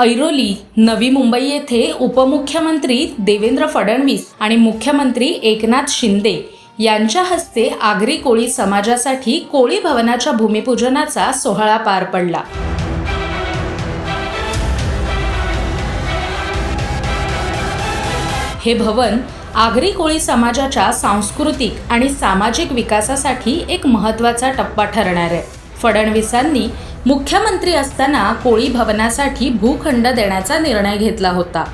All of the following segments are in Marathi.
ऐरोली नवी मुंबई येथे उपमुख्यमंत्री देवेंद्र फडणवीस आणि मुख्यमंत्री एकनाथ शिंदे यांच्या हस्ते आगरी कोळी समाजासाठी कोळी भवनाच्या भूमिपूजनाचा सोहळा पार पडला. हे भवन आगरी कोळी समाजाच्या सांस्कृतिक आणि सामाजिक विकासासाठी एक महत्त्वाचा टप्पा ठरणार आहे. फडणवीसांनी मुख्यमंत्री असताना कोळी भवनासाठी भूखंड देण्याचा निर्णय घेतला होता.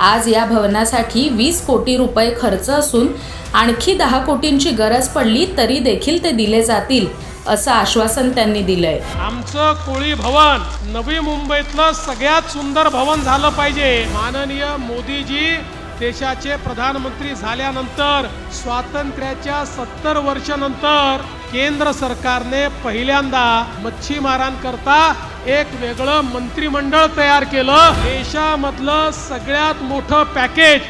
आज या भवनासाठी वीस कोटी रुपये खर्च असून आणखी दहा कोटींची गरज पडली तरी देखील ते दिले जातील असं आश्वासन त्यांनी दिलंय. आमचं कोळी भवन नवी मुंबईतलं सगळ्यात सुंदर भवन झालं पाहिजे. माननीय मोदीजी देशाचे प्रधानमंत्री झाल्यानंतर स्वातंत्र्याच्या सत्तर वर्षानंतर केंद्र सरकारने पहिल्यांदा मच्छीमारांकरता एक वेगळं मंत्रिमंडळ तयार केलं. देशामधलं सगळ्यात मोठं पॅकेज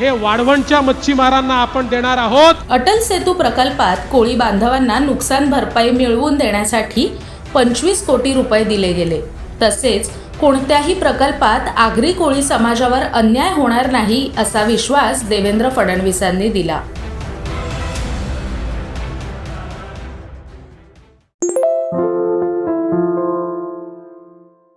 हे वाढवणच्या मच्छीमारांना आपण देणार आहोत. अटल सेतू प्रकल्पात कोळी बांधवांना नुकसान भरपाई मिळवून देण्यासाठी पंचवीस कोटी रुपये दिले गेले. तसेच कोणत्याही प्रकल्पात आगरी कोळी समाजावर अन्याय होणार नाही असा विश्वास देवेंद्र फडणवीसांनी दिला.